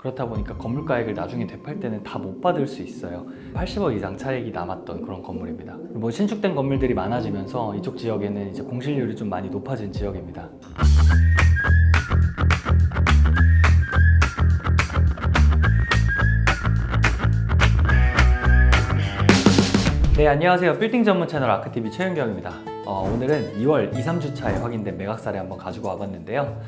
그렇다 보니까 건물가액을 나중에 되팔 때는 다 못 받을 수 있어요. 80억 이상 차익이 남았던 그런 건물입니다. 뭐 신축된 건물들이 많아지면서 이쪽 지역에는 이제 공실률이 좀 많이 높아진 지역입니다. 네, 안녕하세요. 빌딩 전문 채널 아크티비 최윤경입니다. 어, 오늘은 2월 2, 3주차에 확인된 매각사례 한번 가지고 와봤는데요.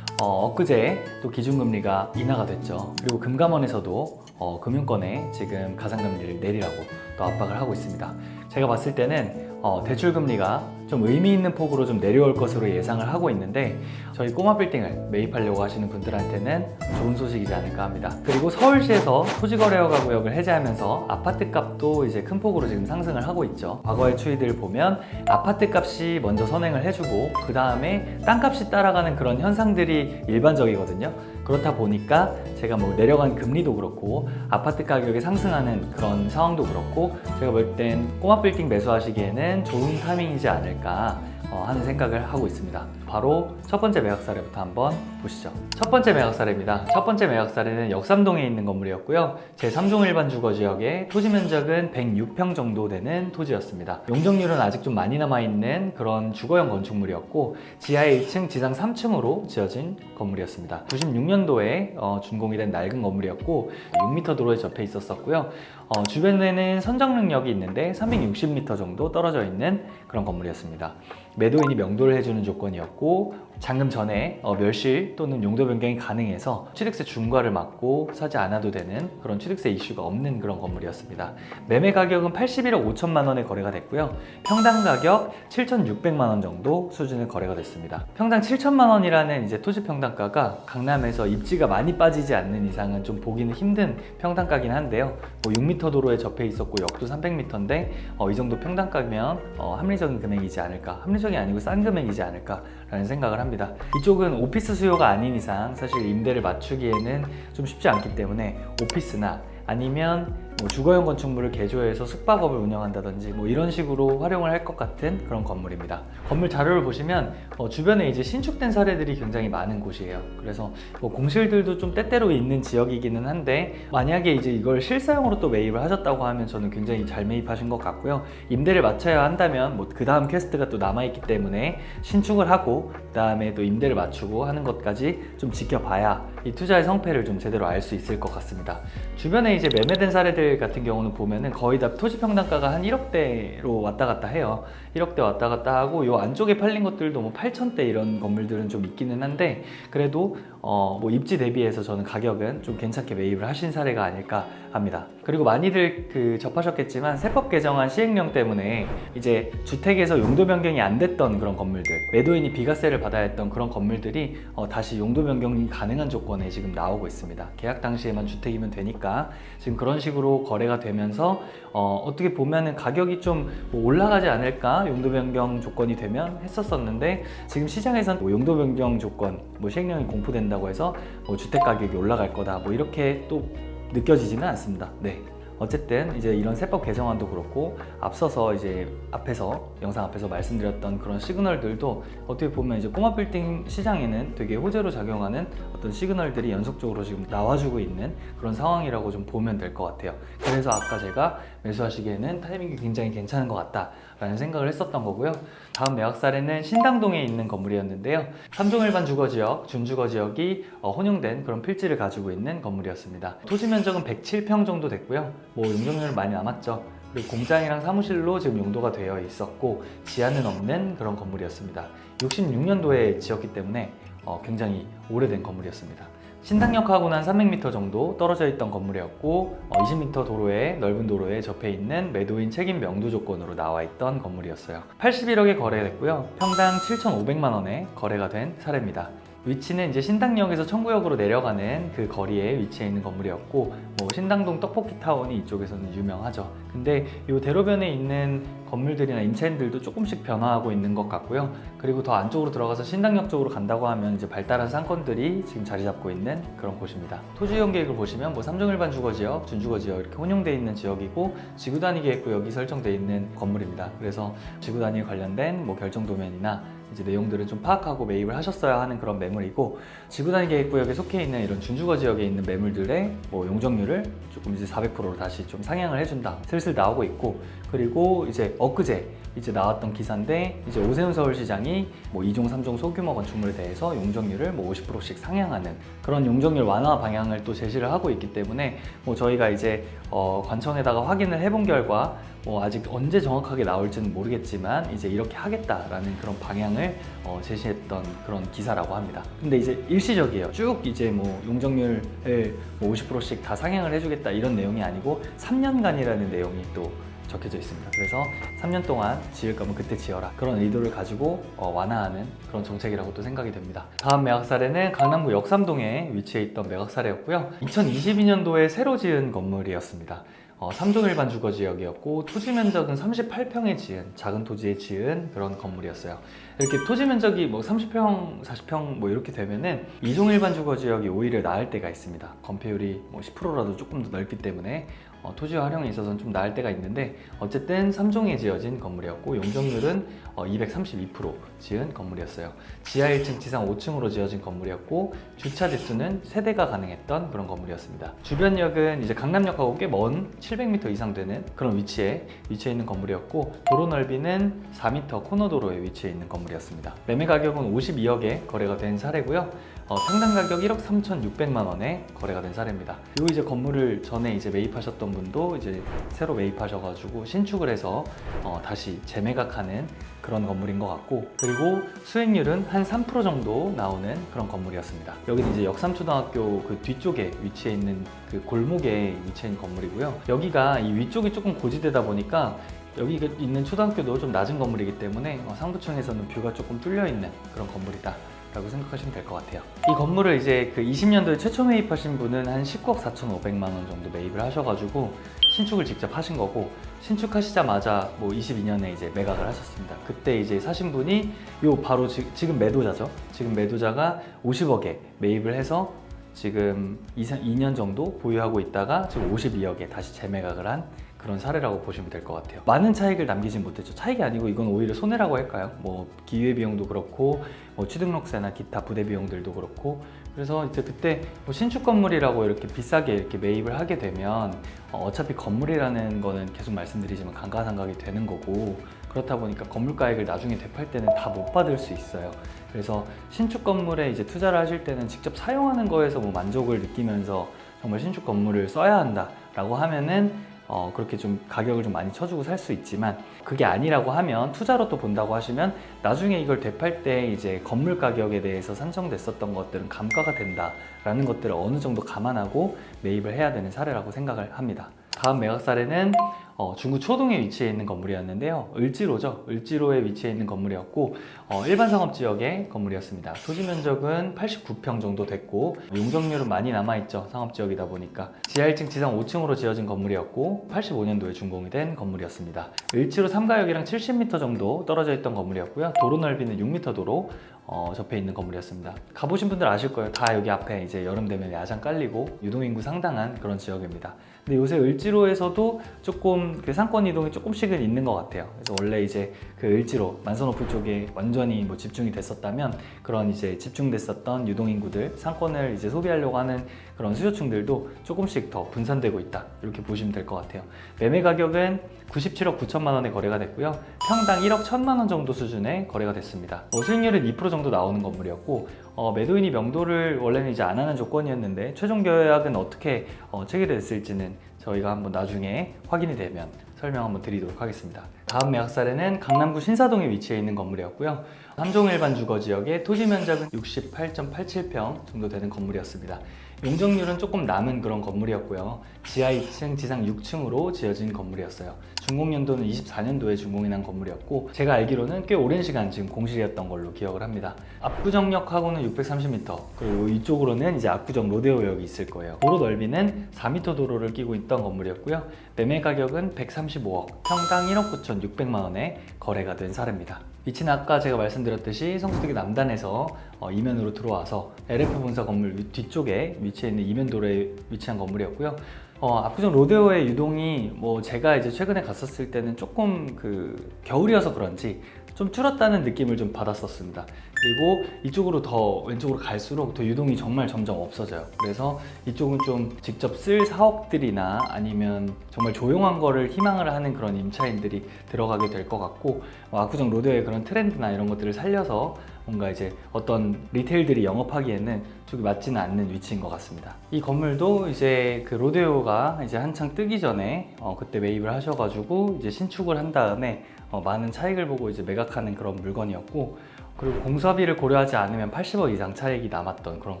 어, 엊그제 또 기준금리가 인하가 됐죠. 그리고 금감원에서도 어, 금융권에 지금 가상금리를 내리라고 또 압박을 하고 있습니다. 제가 봤을 때는 어, 대출금리가 좀 의미 있는 폭으로 좀 내려올 것으로 예상을 하고 있는데 저희 꼬마 빌딩을 매입하려고 하시는 분들한테는 좋은 소식이지 않을까 합니다. 그리고 서울시에서 토지거래허가 구역을 해제하면서 아파트 값도 이제 큰 폭으로 지금 상승을 하고 있죠. 과거의 추이들을 보면 아파트 값이 먼저 선행을 해주고 그 다음에 땅값이 따라가는 그런 현상들이 일반적이거든요. 그렇다 보니까 제가 뭐 내려간 금리도 그렇고 아파트 가격이 상승하는 그런 상황도 그렇고 제가 볼 땐 꼬마 빌딩 매수하시기에는 좋은 타이밍이지 않을까 어, 하는 생각을 하고 있습니다. 바로 첫 번째 매각 사례부터 한번 보시죠. 첫 번째 매각 사례입니다. 첫 번째 매각 사례는 역삼동에 있는 건물이었고요. 제3종 일반 주거 지역의 토지 면적은 106평 정도 되는 토지였습니다. 용적률은 아직 좀 많이 남아 있는 그런 주거용 건축물이었고 지하에 1층, 지상 3층으로 지어진 건물이었습니다. 96년도에 어, 준공이 된 낡은 건물이었고 6m 도로에 접해 있었었고요. 어, 주변에는 선정 능력이 있는데 360m 정도 떨어져 있는 그런 건물이었습니다. 매도인이 명도를 해주는 조건이었고 잔금 전에 어, 멸실 또는 용도 변경이 가능해서 취득세 중과를 막고 사지 않아도 되는 그런 취득세 이슈가 없는 그런 건물이었습니다. 매매 가격은 81억 5천만 원에 거래가 됐고요. 평당 가격 7,600만 원 정도 수준의 거래가 됐습니다. 평당 7천만 원이라는 이제 토지 평당가가 강남에서 입지가 많이 빠지지 않는 이상은 좀 보기는 힘든 평당가긴 한데요. 뭐 6m 도로에 접해 있었고 역도 300m인데 이 정도 평당가면 어, 합리적인 금액이지 않을까. 합리적이 아니고 싼 금액이지 않을까라는 생각을 합니다. 이쪽은 오피스 수요가 아닌 이상 사실 임대를 맞추기에는 좀 쉽지 않기 때문에 오피스나 아니면 뭐 주거용 건축물을 개조해서 숙박업을 운영한다든지 뭐 이런 식으로 활용을 할 것 같은 그런 건물입니다. 건물 자료를 보시면 어, 주변에 이제 신축된 사례들이 굉장히 많은 곳이에요. 그래서 뭐 공실들도 좀 때때로 있는 지역이기는 한데 만약에 이제 이걸 실사용으로 또 매입을 하셨다고 하면 저는 굉장히 잘 매입하신 것 같고요. 임대를 맞춰야 한다면 뭐 그 다음 퀘스트가 또 남아있기 때문에 신축을 하고 그 다음에 또 임대를 맞추고 하는 것까지 좀 지켜봐야 이 투자의 성패를 좀 제대로 알 수 있을 것 같습니다. 주변에 이제 매매된 사례들 같은 경우는 보면은 거의 다 토지 평당가가 한 1억대로 왔다 갔다 해요. 1억대 왔다 갔다 하고 요 안쪽에 팔린 것들도 뭐 8천대 이런 건물들은 좀 있기는 한데 그래도 어 뭐 입지 대비해서 저는 가격은 좀 괜찮게 매입을 하신 사례가 아닐까 합니다. 그리고 많이들 그 접하셨겠지만 세법 개정안 시행령 때문에 이제 주택에서 용도 변경이 안 됐던 그런 건물들 매도인이 비과세를 받아야 했던 그런 건물들이 어 다시 용도 변경이 가능한 조건에 지금 나오고 있습니다. 계약 당시에만 주택이면 되니까 지금 그런 식으로 거래가 되면서 어 어떻게 보면은 가격이 좀 뭐 올라가지 않을까 용도 변경 조건이 되면 했었었는데 지금 시장에선 뭐 용도 변경 조건 뭐 시행령이 공포된다 고 해서 뭐 주택 가격이 올라갈 거다 뭐 이렇게 또 느껴지지는 않습니다. 네. 어쨌든 이제 이런 세법 개정안도 그렇고 앞서서 이제 앞에서 영상 앞에서 말씀드렸던 그런 시그널들도 어떻게 보면 이제 꼬마 빌딩 시장에는 되게 호재로 작용하는 어떤 시그널들이 연속적으로 지금 나와주고 있는 그런 상황이라고 좀 보면 될 것 같아요. 그래서 아까 제가 매수하시기에는 타이밍이 굉장히 괜찮은 것 같다라는 생각을 했었던 거고요. 다음 매각 사례는 신당동에 있는 건물이었는데요. 3종 일반 주거지역, 준주거지역이 어, 혼용된 그런 필지를 가지고 있는 건물이었습니다. 토지 면적은 107평 정도 됐고요. 뭐 용적률은 많이 남았죠. 그리고 공장이랑 사무실로 지금 용도가 되어 있었고 지하는 없는 그런 건물이었습니다. 66년도에 지었기 때문에 어, 굉장히 오래된 건물이었습니다. 신당역하고는 한 300m 정도 떨어져 있던 건물이었고 어, 20m 도로에 넓은 도로에 접해 있는 매도인 책임 명도 조건으로 나와 있던 건물이었어요. 81억에 거래됐고요. 평당 7,500만 원에 거래가 된 사례입니다. 위치는 이제 신당역에서 청구역으로 내려가는 그 거리에 위치해 있는 건물이었고 뭐 신당동 떡볶이 타운이 이쪽에서는 유명하죠. 근데 이 대로변에 있는 건물들이나 임차인들도 조금씩 변화하고 있는 것 같고요. 그리고 더 안쪽으로 들어가서 신당역 쪽으로 간다고 하면 이제 발달한 상권들이 지금 자리 잡고 있는 그런 곳입니다. 토지 이용 계획을 보시면 뭐 삼종 일반 주거 지역, 준주거 지역 이렇게 혼용되어 있는 지역이고 지구 단위 계획 구역이 설정되어 있는 건물입니다. 그래서 지구 단위 관련된 뭐 결정 도면이나 이제 내용들을 좀 파악하고 매입을 하셨어야 하는 그런 매물이고 지구단위 계획구역에 속해 있는 이런 준주거 지역에 있는 매물들의 뭐 용적률을 조금 이제 400%로 다시 좀 상향을 해준다. 슬슬 나오고 있고 그리고 이제 엊그제 이제 나왔던 기사인데 이제 오세훈 서울시장이 뭐 2종, 3종 소규모 건축물에 대해서 용적률을 뭐 50%씩 상향하는 그런 용적률 완화 방향을 또 제시를 하고 있기 때문에 뭐 저희가 이제 어 관청에다가 확인을 해본 결과 뭐 아직 언제 정확하게 나올지는 모르겠지만 이제 이렇게 하겠다라는 그런 방향을 어 제시했던 그런 기사라고 합니다. 근데 이제 일시적이에요. 쭉 이제 뭐 용적률을 뭐 50%씩 다 상향을 해주겠다 이런 내용이 아니고 3년간이라는 내용이 또 적혀져 있습니다. 그래서 3년 동안 지을 거면 그때 지어라. 그런 의도를 가지고 어, 완화하는 그런 정책이라고 또 생각이 됩니다. 다음 매각 사례는 강남구 역삼동에 위치해 있던 매각 사례였고요. 2022년도에 새로 지은 건물이었습니다. 어, 3종 일반 주거 지역이었고 토지 면적은 38평에 지은 작은 토지에 지은 그런 건물이었어요. 이렇게 토지 면적이 뭐 30평, 40평 뭐 이렇게 되면은 2종 일반 주거 지역이 오히려 나을 때가 있습니다. 건폐율이 뭐 10%라도 조금 더 넓기 때문에 어, 토지 활용에 있어서는 좀 나을 때가 있는데 어쨌든 3종에 지어진 건물이었고 용적률은 어, 232% 지은 건물이었어요. 지하 1층, 지상 5층으로 지어진 건물이었고 주차 대수는 세대가 가능했던 그런 건물이었습니다. 주변역은 이제 강남역하고 꽤 먼 700m 이상 되는 그런 위치에 위치해 있는 건물이었고 도로 넓이는 4m 코너 도로에 위치해 있는 건물이었습니다. 매매 가격은 52억에 거래가 된 사례고요. 어, 평당 가격 1억 3,600만 원에 거래가 된 사례입니다. 요 이제 건물을 전에 이제 매입하셨던 분도 이제 새로 매입하셔가지고 신축을 해서 어, 다시 재매각하는 그런 건물인 것 같고 그리고 수익률은 한 3% 정도 나오는 그런 건물이었습니다. 여기는 이제 역삼초등학교 그 뒤쪽에 위치해 있는 그 골목에 위치해 있는 건물이고요. 여기가 이 위쪽이 조금 고지대다 보니까 여기 있는 초등학교도 좀 낮은 건물이기 때문에 어, 상부층에서는 뷰가 조금 뚫려 있는 그런 건물이다. 라고 생각하시면 될 것 같아요. 이 건물을 이제 그 20년도에 최초 매입하신 분은 한 19억 4,500만 원 정도 매입을 하셔가지고 신축을 직접 하신 거고 신축하시자마자 뭐 22년에 이제 매각을 하셨습니다. 그때 이제 사신 분이 요 바로 지, 지금 매도자죠. 지금 매도자가 50억에 매입을 해서 지금 2, 2년 정도 보유하고 있다가 지금 52억에 다시 재매각을 한 그런 사례라고 보시면 될 것 같아요. 많은 차익을 남기진 못했죠. 차익이 아니고 이건 오히려 손해라고 할까요? 뭐 기회 비용도 그렇고 뭐 취등록세나 기타 부대 비용들도 그렇고 그래서 이제 그때 뭐 신축 건물이라고 이렇게 비싸게 이렇게 매입을 하게 되면 어, 어차피 건물이라는 거는 계속 말씀드리지만 감가상각이 되는 거고 그렇다 보니까 건물가액을 나중에 되팔 때는 다 못 받을 수 있어요. 그래서 신축 건물에 이제 투자를 하실 때는 직접 사용하는 거에서 뭐 만족을 느끼면서 정말 신축 건물을 써야 한다라고 하면은 어, 그렇게 좀 가격을 좀 많이 쳐주고 살 수 있지만 그게 아니라고 하면 투자로 또 본다고 하시면 나중에 이걸 되팔 때 이제 건물 가격에 대해서 산정됐었던 것들은 감가가 된다라는 것들을 어느 정도 감안하고 매입을 해야 되는 사례라고 생각을 합니다. 다음 매각 사례는 어, 중구 초동에 위치해 있는 건물이었는데요. 을지로죠. 을지로에 위치해 있는 건물이었고 어, 일반 상업 지역의 건물이었습니다. 토지 면적은 89평 정도 됐고 용적률은 많이 남아 있죠. 상업 지역이다 보니까 지하 1층, 지상 5층으로 지어진 건물이었고 85년도에 준공이 된 건물이었습니다. 을지로 3가역이랑 70m 정도 떨어져 있던 건물이었고요. 도로 넓이는 6m 도로 어, 접해 있는 건물이었습니다. 가보신 분들 아실 거예요. 다 여기 앞에 이제 여름 되면 야장 깔리고 유동인구 상당한 그런 지역입니다. 근데 요새 을지로에서도 조금 그 상권 이동이 조금씩은 있는 것 같아요. 그래서 원래 이제 그 을지로 만선호프 쪽에 완전히 뭐 집중이 됐었다면 그런 이제 집중됐었던 유동 인구들 상권을 이제 소비하려고 하는 그런 수요층들도 조금씩 더 분산되고 있다 이렇게 보시면 될 것 같아요. 매매 가격은 97억 9천만 원에 거래가 됐고요. 평당 1억 1천만 원 정도 수준에 거래가 됐습니다. 어, 수익률은 2% 정도 나오는 건물이었고 어, 매도인이 명도를 원래는 이제 안 하는 조건이었는데 최종 계약은 어떻게 어, 체결됐을지는 저희가 한번 나중에 확인이 되면 설명 한번 드리도록 하겠습니다. 다음 매각 사례는 강남구 신사동에 위치해 있는 건물이었고요. 3종 일반 주거 지역의 토지 면적은 68.87평 정도 되는 건물이었습니다. 용적률은 조금 남은 그런 건물이었고요. 지하 2층, 지상 6층으로 지어진 건물이었어요. 준공 연도는 24년도에 준공이 난 건물이었고 제가 알기로는 꽤 오랜 시간 지금 공실이었던 걸로 기억을 합니다. 압구정역하고는 630m 그리고 이쪽으로는 이제 압구정 로데오역이 있을 거예요. 도로 넓이는 4m 도로를 끼고 있던 건물이었고요. 매매 가격은 135억, 평당 1억 9,600만 원에 거래가 된 사례입니다. 위치는 아까 제가 말씀드렸듯이 성수대교 남단에서 어, 이면으로 들어와서 LF 분사 건물 위- 뒤쪽에 위치해 있는 이면 도로에 위치한 건물이었고요. 어, 압구정 로데오의 유동이 뭐 제가 이제 최근에 갔었을 때는 조금 그 겨울이어서 그런지 좀 줄었다는 느낌을 좀 받았었습니다. 그리고 이쪽으로 더 왼쪽으로 갈수록 더 유동이 정말 점점 없어져요. 그래서 이쪽은 좀 직접 쓸 사옥들이나 아니면 정말 조용한 거를 희망을 하는 그런 임차인들이 들어가게 될 것 같고 뭐 압구정 로데오의 그런 트렌드나 이런 것들을 살려서 뭔가 이제 어떤 리테일들이 영업하기에는 쪽이 맞지는 않는 위치인 것 같습니다. 이 건물도 이제 그 로데오가 이제 한창 뜨기 전에 어, 그때 매입을 하셔가지고 이제 신축을 한 다음에 어, 많은 차익을 보고 이제 매각하는 그런 물건이었고 그리고 공사비를 고려하지 않으면 80억 이상 차익이 남았던 그런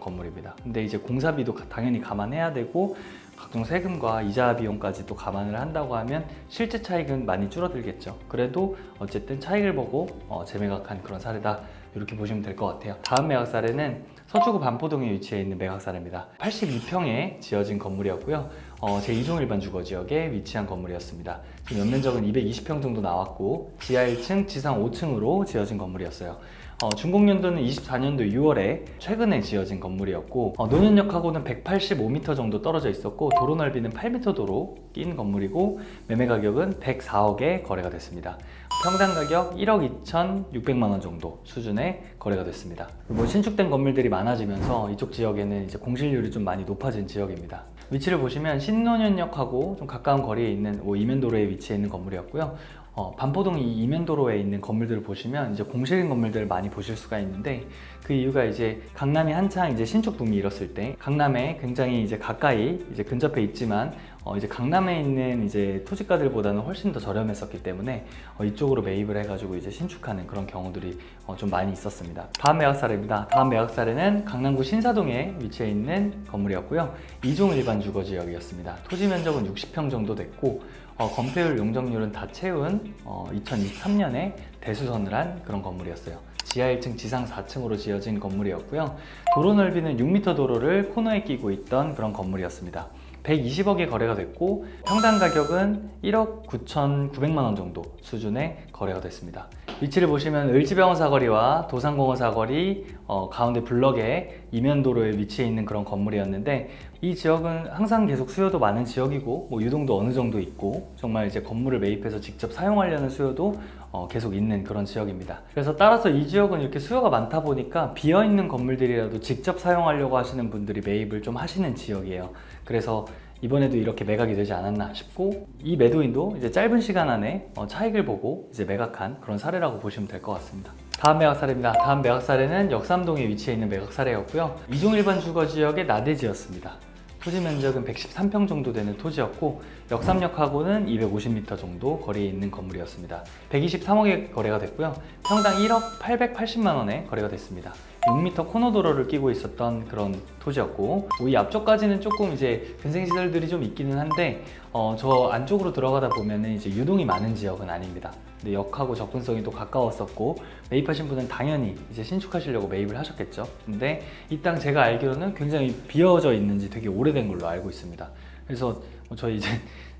건물입니다. 근데 이제 공사비도 가- 당연히 감안해야 되고 각종 세금과 이자 비용까지 또 감안을 한다고 하면 실제 차익은 많이 줄어들겠죠. 그래도 어쨌든 차익을 보고 어, 재매각한 그런 사례다. 이렇게 보시면 될 것 같아요. 다음 매각 사례는 서초구 반포동에 위치해 있는 매각 사례입니다. 82평에 지어진 건물이었고요. 어, 제2종 일반 주거 지역에 위치한 건물이었습니다. 연면적은 220평 정도 나왔고 지하 1층, 지상 5층으로 지어진 건물이었어요. 어, 준공연도는 24년도 6월에 최근에 지어진 건물이었고 어, 노년역하고는 185m 정도 떨어져 있었고 도로 넓이는 8m 도로 낀 건물이고 매매 가격은 104억에 거래가 됐습니다. 평당 가격 1억 2,600만 원 정도 수준의 거래가 됐습니다. 뭐 신축된 건물들이 많아지면서 이쪽 지역에는 이제 공실률이 좀 많이 높아진 지역입니다. 위치를 보시면 신노년역하고 좀 가까운 거리에 있는 뭐 이면도로에 위치해 있는 건물이었고요. 어, 반포동 이 이면도로에 있는 건물들을 보시면 이제 공실인 건물들을 많이 보실 수가 있는데 그 이유가 이제 강남이 한창 이제 신축 붐이 일었을 때 강남에 굉장히 이제 가까이 이제 근접해 있지만 어, 이제 강남에 있는 이제 토지가들보다는 훨씬 더 저렴했었기 때문에 어, 이쪽으로 매입을 해가지고 이제 신축하는 그런 경우들이 어, 좀 많이 있었습니다. 다음 매각 사례입니다. 다음 매각 사례는 강남구 신사동에 위치해 있는 건물이었고요. 2종 일반 주거 지역이었습니다. 토지 면적은 60평 정도 됐고 어, 건폐율 용적률은 다 채운 어, 2023년에 대수선을 한 그런 건물이었어요. 지하 1층, 지상 4층으로 지어진 건물이었고요. 도로 넓이는 6m 도로를 코너에 끼고 있던 그런 건물이었습니다. 120억에 거래가 됐고 평당 가격은 1억 9,900만 원 정도 수준의 거래가 됐습니다. 위치를 보시면 을지병원 사거리와 도산공원 사거리 어, 가운데 블럭에 이면도로에 위치해 있는 그런 건물이었는데 이 지역은 항상 계속 수요도 많은 지역이고 뭐 유동도 어느 정도 있고 정말 이제 건물을 매입해서 직접 사용하려는 수요도 어, 계속 있는 그런 지역입니다. 그래서 따라서 이 지역은 이렇게 수요가 많다 보니까 비어 있는 건물들이라도 직접 사용하려고 하시는 분들이 매입을 좀 하시는 지역이에요. 그래서 이번에도 이렇게 매각이 되지 않았나 싶고 이 매도인도 이제 짧은 시간 안에 어, 차익을 보고 이제 매각한 그런 사례라고 보시면 될 것 같습니다. 다음 매각 사례입니다. 다음 매각 사례는 역삼동에 위치해 있는 매각 사례였고요. 이종 일반 주거 지역의 나대지였습니다. 토지 면적은 113평 정도 되는 토지였고 역삼역하고는 250m 정도 거리에 있는 건물이었습니다. 123억에 거래가 됐고요. 평당 1억 880만 원에 거래가 됐습니다. 6m 코너 도로를 끼고 있었던 그런 토지였고 뭐이 앞쪽까지는 조금 이제 근생 시설들이 좀 있기는 한데 어, 저 안쪽으로 들어가다 보면은 이제 유동이 많은 지역은 아닙니다. 근데 역하고 접근성이 또 가까웠었고 매입하신 분은 당연히 이제 신축하시려고 매입을 하셨겠죠. 근데 이 땅 제가 알기로는 굉장히 비어져 있는지 되게 오래된 걸로 알고 있습니다. 그래서 뭐 저희 이제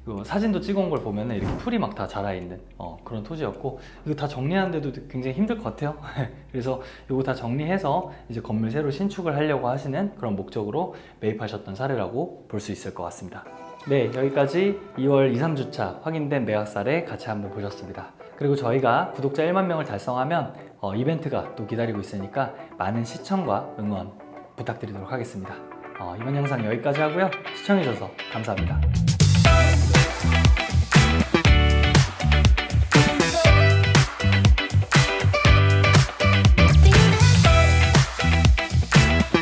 그 사진도 찍어온 걸 보면은 이렇게 풀이 막 다 자라 있는 어, 그런 토지였고 이거 다 정리하는데도 굉장히 힘들 것 같아요. 그래서 이거 다 정리해서 이제 건물 새로 신축을 하려고 하시는 그런 목적으로 매입하셨던 사례라고 볼 수 있을 것 같습니다. 네, 여기까지 2월 2, 3주차 확인된 매각 사례 같이 한번 보셨습니다. 그리고 저희가 구독자 1만 명을 달성하면 어, 이벤트가 또 기다리고 있으니까 많은 시청과 응원 부탁드리도록 하겠습니다. 어, 이번 영상 여기까지 하고요. 시청해주셔서 감사합니다.